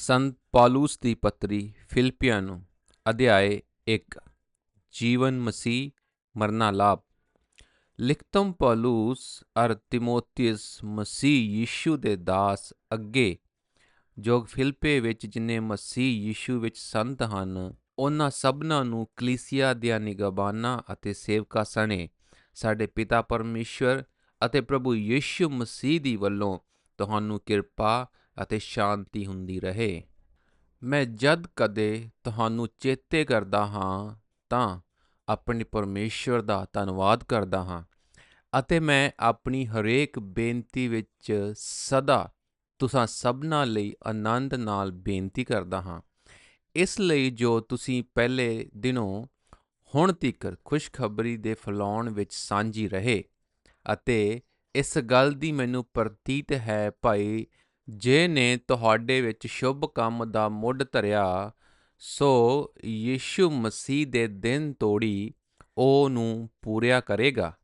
ਸੰਤ ਪੌਲੁਸ ਦੀ ਪੱਤਰੀ ਫਿਲਿੱਪੀਆਂ ਨੂੰ, ਅਧਿਆਏ 1 ਜੀਵਨ ਮਸੀਹ, ਮਰਨਾ ਲਾਭ। ਲਿਖਤਮ ਪੌਲੁਸ ਅਰ ਤਿਮੋਥਿਉਸ ਮਸੀਹ ਯੀਸ਼ੂ ਦੇ ਦਾਸ ਅੱਗੇ, ਜੋ ਫਿਲਪੇ ਵਿੱਚ ਜਿਨੇ ਮਸੀਹ ਯੀਸ਼ੂ ਵਿੱਚ ਸੰਤ ਹਨ, ਉਹਨਾਂ ਸਭਨਾਂ ਨੂੰ ਕਲੀਸਿਆ ਦੀਆਂ ਨਿਗਬਾਨਾਂ ਅਤੇ ਸੇਵਕਾਂ ਸਣੇ। ਸਾਡੇ ਪਿਤਾ ਪਰਮੇਸ਼ਵਰ ਅਤੇ ਪ੍ਰਭੂ ਯੀਸ਼ੂ ਮਸੀਹ ਦੀ ਵੱਲੋਂ ਤੁਹਾਨੂੰ ਕਿਰਪਾ ਅਤੇ ਸ਼ਾਂਤੀ ਹੁੰਦੀ ਰਹੇ। ਮੈਂ ਜਦ ਕਦੇ ਤੁਹਾਨੂੰ ਚੇਤੇ ਕਰਦਾ ਹਾਂ, ਤਾਂ ਆਪਣੇ ਪਰਮੇਸ਼ਵਰ ਦਾ ਧੰਨਵਾਦ ਕਰਦਾ ਹਾਂ ਅਤੇ ਮੈਂ ਆਪਣੀ ਹਰੇਕ ਬੇਨਤੀ ਵਿੱਚ ਸਦਾ ਤੁਸਾਂ ਸਭਨਾਂ ਲਈ ਆਨੰਦ ਨਾਲ ਬੇਨਤੀ ਕਰਦਾ ਹਾਂ। ਇਸ ਲਈ ਜੋ ਤੁਸੀਂ ਪਹਿਲੇ ਦਿਨੋਂ ਹੁਣ ਤੱਕ ਖੁਸ਼ਖਬਰੀ ਦੇ ਫੈਲਾਉਣ ਵਿੱਚ ਸਾਂਝੀ ਰਹੇ ਅਤੇ ਇਸ ਗੱਲ ਦੀ ਮੈਨੂੰ ਪ੍ਰਤੀਤ ਹੈ ਭਾਈ ਜੇ ਨੇ ਤੁਹਾਡੇ ਵਿੱਚ ਸ਼ੁਭ ਕੰਮ ਦਾ ਮੁੱਢ ਧਰਿਆ, ਸੋ ਯੀਸ਼ੂ ਮਸੀਹ ਦੇ ਦਿਨ ਤੋੜੀ ਉਹ ਨੂੰ ਪੂਰਿਆ ਕਰੇਗਾ।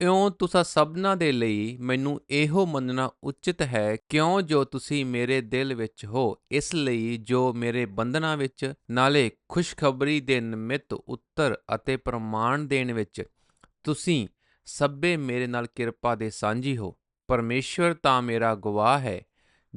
ਇਉਂ ਤੁਸਾਂ ਸਭਨਾਂ ਦੇ ਲਈ ਮੈਨੂੰ ਇਹੋ ਮੰਨਣਾ ਉਚਿਤ ਹੈ, ਕਿਉਂ ਜੋ ਤੁਸੀਂ ਮੇਰੇ ਦਿਲ ਵਿੱਚ ਹੋ, ਇਸ ਲਈ ਜੋ ਮੇਰੇ ਬੰਧਨਾਂ ਵਿੱਚ, ਨਾਲੇ ਖੁਸ਼ਖਬਰੀ ਦੇ ਨਿਮਿਤ ਉੱਤਰ ਅਤੇ ਪ੍ਰਮਾਣ ਦੇਣ ਵਿੱਚ, ਤੁਸੀਂ ਸਭੇ ਮੇਰੇ ਨਾਲ ਕਿਰਪਾ ਦੇ ਸਾਂਝੀ ਹੋ। ਪਰਮੇਸ਼ਵਰ ਤਾਂ ਮੇਰਾ ਗਵਾਹ ਹੈ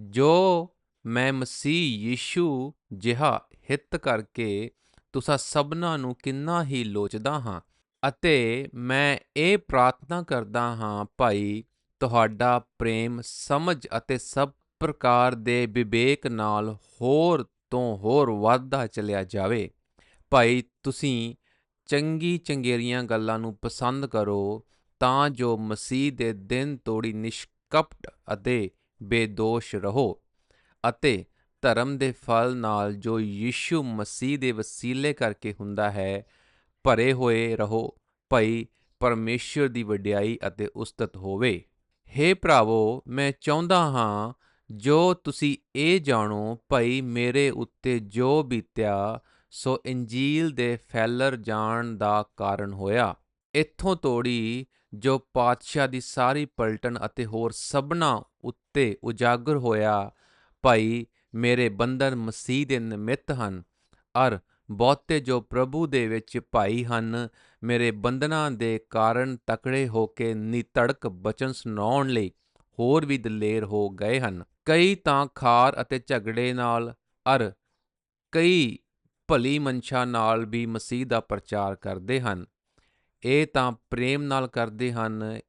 ਜੋ ਮੈਂ ਮਸੀਹ ਯੀਸ਼ੂ ਜਿਹਾ ਹਿੱਤ ਕਰਕੇ ਤੁਸਾਂ ਸਭਨਾਂ ਨੂੰ ਕਿੰਨਾ ਹੀ ਲੋਚਦਾ ਹਾਂ ਅਤੇ ਮੈਂ ਇਹ ਪ੍ਰਾਰਥਨਾ ਕਰਦਾ ਹਾਂ, ਭਾਈ, ਤੁਹਾਡਾ ਪ੍ਰੇਮ ਸਮਝ ਅਤੇ ਸਭ ਪ੍ਰਕਾਰ ਦੇ ਵਿਵੇਕ ਨਾਲ ਹੋਰ ਤੋਂ ਹੋਰ ਵਾਧਾ ਚਲਿਆ ਜਾਵੇ। ਭਾਈ, ਤੁਸੀਂ ਚੰਗੀ ਚੰਗੇਰੀਆਂ ਗੱਲਾਂ ਨੂੰ ਪਸੰਦ ਕਰੋ ਤਾਂ ਜੋ ਮਸੀਹ ਦੇ ਦਿਨ ਤੋੜੀ ਨਿਸ਼ਕਪਟ ਅਤੇ ਬੇਦੋਸ਼ ਰਹੋ ਅਤੇ ਧਰਮ ਦੇ ਫਲ ਨਾਲ ਜੋ ਯੀਸ਼ੂ ਮਸੀਹ ਦੇ ਵਸੀਲੇ ਕਰਕੇ ਹੁੰਦਾ ਹੈ, ਭਰੇ ਹੋਏ ਰਹੋ, ਭਈ ਪਰਮੇਸ਼ਰ ਦੀ ਵਡਿਆਈ ਅਤੇ ਉਸਤਤ ਹੋਵੇ। हे ਭਰਾਵੋ, ਮੈਂ ਚਾਹੁੰਦਾ ਹਾਂ, ਜੋ ਤੁਸੀਂ ਇਹ ਜਾਣੋ, ਭਈ ਮੇਰੇ ਉੱਤੇ ਜੋ ਬੀਤਿਆ, ਸੋ ਇੰਜੀਲ ਦੇ ਫੈਲਰ ਜਾਣ ਦਾ ਕਾਰਨ ਹੋਇਆ। ਇੱਥੋਂ ਤੋੜੀ ਜੋ ਪਾਤਸ਼ਾਹ ਦੀ ਸਾਰੀ ਪਲਟਨ ਅਤੇ ਹੋਰ ਸਭਨਾ ਉੱਤੇ ਉਜਾਗਰ ਹੋਇਆ, ਭਾਈ ਮੇਰੇ ਬੰਧਨ ਮਸੀਹ ਦੇ ਨਿਮਿਤ ਹਨ। ਅਰ ਬਹੁਤੇ ਜੋ ਪ੍ਰਭੂ ਦੇ ਵਿੱਚ ਭਾਈ ਹਨ, ਮੇਰੇ ਬੰਧਨਾਂ ਦੇ ਕਾਰਨ ਤਕੜੇ ਹੋ ਕੇ ਨਿਤੜਕ ਬਚਨ ਸੁਣਾਉਣ ਲਈ ਹੋਰ ਵੀ ਦਲੇਰ ਹੋ ਗਏ ਹਨ। ਕਈ ਤਾਂ ਖਾਰ ਅਤੇ ਝਗੜੇ ਨਾਲ, ਅਰ ਕਈ ਭਲੀ ਮਨਸ਼ਾ ਨਾਲ ਵੀ ਮਸੀਹ ਦਾ ਪ੍ਰਚਾਰ ਕਰਦੇ ਹਨ। ਇਹ ਤਾਂ ਪ੍ਰੇਮ ਨਾਲ ਕਰਦੇ ਹਨ।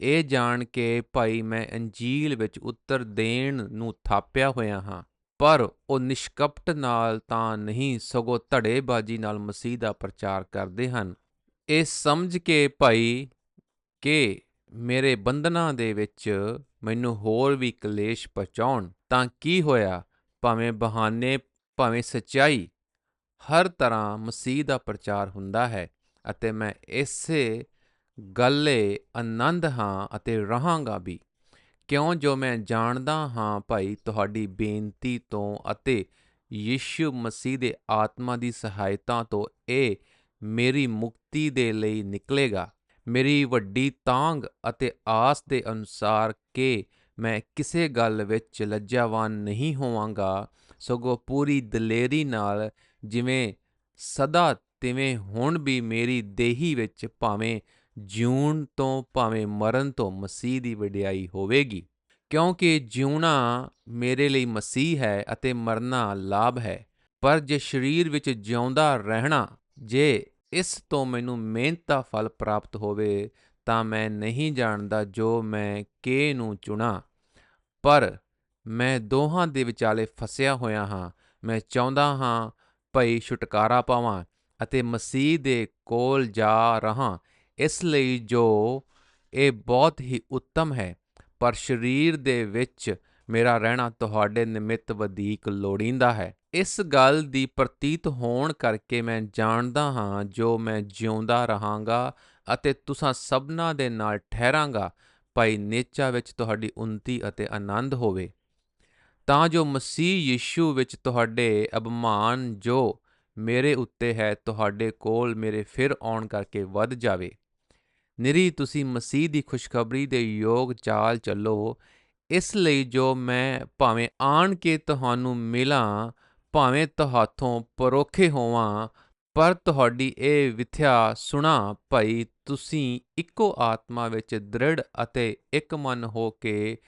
ਇਹ ਜਾਣ ਕੇ ਭਾਈ ਮੈਂ ਅੰਜੀਲ ਵਿੱਚ ਉੱਤਰ ਦੇਣ ਨੂੰ ਥਾਪਿਆ ਹੋਇਆ ਹਾਂ। ਪਰ ਉਹ ਨਿਸ਼ਕਪਟ ਨਾਲ ਤਾਂ ਨਹੀਂ, ਸਗੋਂ ਧੜੇਬਾਜ਼ੀ ਨਾਲ ਮਸੀਹ ਦਾ ਪ੍ਰਚਾਰ ਕਰਦੇ ਹਨ। ਇਹ ਸਮਝ ਕੇ ਭਾਈ ਕਿ ਮੇਰੇ ਬੰਧਨਾਂ ਦੇ ਵਿੱਚ ਮੈਨੂੰ ਹੋਰ ਵੀ ਕਲੇਸ਼ ਪਹੁੰਚਾਉਣ, ਤਾਂ ਕੀ ਹੋਇਆ? ਭਾਵੇਂ ਬਹਾਨੇ, ਭਾਵੇਂ ਸਚਾਈ, ਹਰ ਤਰ੍ਹਾਂ ਮਸੀਹ ਦਾ ਪ੍ਰਚਾਰ ਹੁੰਦਾ ਹੈ। ਅਤੇ ਮੈਂ ਇਸੇ ਗੱਲੇ ਆਨੰਦ ਹਾਂ ਅਤੇ ਰਹਾਂਗਾ ਵੀ। ਕਿਉਂ ਜੋ ਮੈਂ ਜਾਣਦਾ ਹਾਂ ਭਾਈ, ਤੁਹਾਡੀ ਬੇਨਤੀ ਤੋਂ ਅਤੇ ਯੀਸ਼ੂ ਮਸੀਹ ਦੇ ਆਤਮਾ ਦੀ ਸਹਾਇਤਾ ਤੋਂ ਇਹ ਮੇਰੀ ਮੁਕਤੀ ਦੇ ਲਈ ਨਿਕਲੇਗਾ। ਮੇਰੀ ਵੱਡੀ ਤਾਂਗ ਅਤੇ ਆਸ ਦੇ ਅਨੁਸਾਰ ਕਿ ਮੈਂ ਕਿਸੇ ਗੱਲ ਵਿੱਚ ਲੱਜਾਵਾਨ ਨਹੀਂ ਹੋਵਾਂਗਾ, ਸਗੋਂ ਪੂਰੀ ਦਲੇਰੀ ਨਾਲ ਜਿਵੇਂ ਸਦਾ ਤਿਵੇਂ ਹੁਣ ਵੀ ਮੇਰੀ ਦੇਹੀ ਵਿੱਚ ਭਾਵੇਂ ਜਿਉਣ ਤੋਂ ਭਾਵੇਂ ਮਰਨ ਤੋਂ ਮਸੀਹ ਦੀ ਵਡਿਆਈ ਹੋਵੇਗੀ, ਕਿਉਂਕਿ ਜਿਉਣਾ ਮੇਰੇ ਲਈ ਮਸੀਹ ਹੈ ਅਤੇ ਮਰਨਾ ਲਾਭ ਹੈ, ਪਰ ਜੇ ਸਰੀਰ ਵਿੱਚ ਜਿਉਂਦਾ ਰਹਿਣਾ, ਜੇ ਇਸ ਤੋਂ ਮੈਨੂੰ ਮਿਹਨਤ ਦਾ ਫਲ ਪ੍ਰਾਪਤ ਹੋਵੇ, ਤਾਂ ਮੈਂ ਨਹੀਂ ਜਾਣਦਾ ਜੋ ਮੈਂ ਕੇ ਨੂੰ ਚੁਣਾ। ਪਰ ਮੈਂ ਦੋਹਾਂ ਦੇ ਵਿਚਾਲੇ ਫਸਿਆ ਹੋਇਆ ਹਾਂ, ਮੈਂ ਚਾਹੁੰਦਾ ਹਾਂ ਭਈ ਛੁਟਕਾਰਾ ਪਾਵਾਂ ਅਤੇ ਮਸੀਹ ਦੇ ਕੋਲ ਜਾ ਰਹਾ, ਇਸ ਲਈ ਜੋ ਇਹ ਬਹੁਤ ਹੀ ਉੱਤਮ ਹੈ, ਪਰ ਸਰੀਰ ਦੇ ਵਿੱਚ ਮੇਰਾ ਰਹਿਣਾ ਤੁਹਾਡੇ ਨਿਮਿਤ ਵਧੇਕ ਲੋੜੀਂਦਾ ਹੈ। ਇਸ ਗੱਲ ਦੀ ਪ੍ਰਤੀਤ ਹੋਣ ਕਰਕੇ ਮੈਂ ਜਾਣਦਾ ਹਾਂ, ਜੋ ਮੈਂ ਜਿਉਂਦਾ ਰਹਾਂਗਾ ਅਤੇ ਤੁਸਾਂ ਸਭਨਾ ਦੇ ਨਾਲ ਠਹਿਰਾਂਗਾ, ਭਾਈ ਨੇਚਾ ਵਿੱਚ ਤੁਹਾਡੀ ਉન્નਤੀ ਅਤੇ ਆਨੰਦ ਹੋਵੇ। ਤਾਂ ਜੋ ਮਸੀਹ ਯੀਸ਼ੂ ਵਿੱਚ ਤੁਹਾਡੇ ਅਭਮਾਨ ਜੋ ਮੇਰੇ ਉੱਤੇ ਹੈ, ਤੁਹਾਡੇ ਕੋਲ ਮੇਰੇ ਫਿਰ ਆਉਣ ਕਰਕੇ ਵੱਧ ਜਾਵੇ। ਨਿਰੀ, ਤੁਸੀਂ ਮਸੀਹ ਦੀ ਖੁਸ਼ਖਬਰੀ ਦੇ ਯੋਗ ਚਾਲ ਚੱਲੋ। ਇਸ ਲਈ ਜੋ ਮੈਂ ਭਾਵੇਂ ਆਣ ਕੇ ਤੁਹਾਨੂੰ ਮਿਲਾਂ, ਭਾਵੇਂ ਤੁਹਾਥੋਂ ਪਰੋਖੇ ਹੋਵਾਂ, ਪਰ ਤੁਹਾਡੀ ਇਹ ਵਿਥਿਆ ਸੁਣਾ, ਭਈ, ਤੁਸੀਂ ਇੱਕੋ ਆਤਮਾ ਵਿੱਚ ਦ੍ਰਿੜ ਅਤੇ ਇੱਕ ਮਨ ਹੋ ਕੇ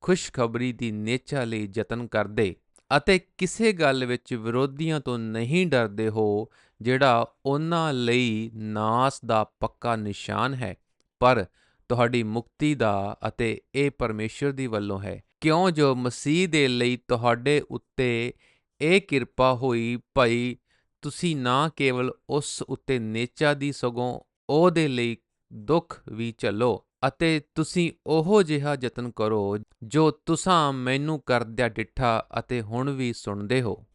ਖੁਸ਼ਖਬਰੀ ਦੀ ਨੇਚਾ ਲਈ ਯਤਨ ਕਰਦੇ। ਅਤੇ ਕਿਸੇ ਗੱਲ ਵਿੱਚ ਵਿਰੋਧੀਆਂ ਤੋਂ ਨਹੀਂ ਡਰਦੇ ਹੋ, ਜਿਹੜਾ ਉਹਨਾਂ ਲਈ ਨਾਸ ਦਾ ਪੱਕਾ ਨਿਸ਼ਾਨ ਹੈ। ਪਰ ਤੁਹਾਡੀ ਮੁਕਤੀ ਦਾ ਅਤੇ ਇਹ ਪਰਮੇਸ਼ਰ ਦੀ ਵੱਲੋਂ ਹੈ। ਕਿਉਂ ਜੋ ਮਸੀਹ ਦੇ ਲਈ ਤੁਹਾਡੇ ਉੱਤੇ ਇਹ ਕਿਰਪਾ ਹੋਈ ਭਈ ਤੁਸੀਂ ਨਾ ਕੇਵਲ ਉਸ ਉੱਤੇ ਨੇਚਾ ਦੀ ਸਗੋਂ ਉਹਦੇ ਲਈ ਦੁੱਖ ਵੀ ਝੱਲੋ। ਅਤੇ ਤੁਸੀਂ ਉਹੋ ਜਿਹਾ ਯਤਨ ਕਰੋ ਜੋ ਤੁਸਾਂ ਮੈਨੂੰ ਕਰਦਿਆਂ ਡਿੱਠਾ ਅਤੇ ਹੁਣ ਵੀ ਸੁਣਦੇ ਹੋ।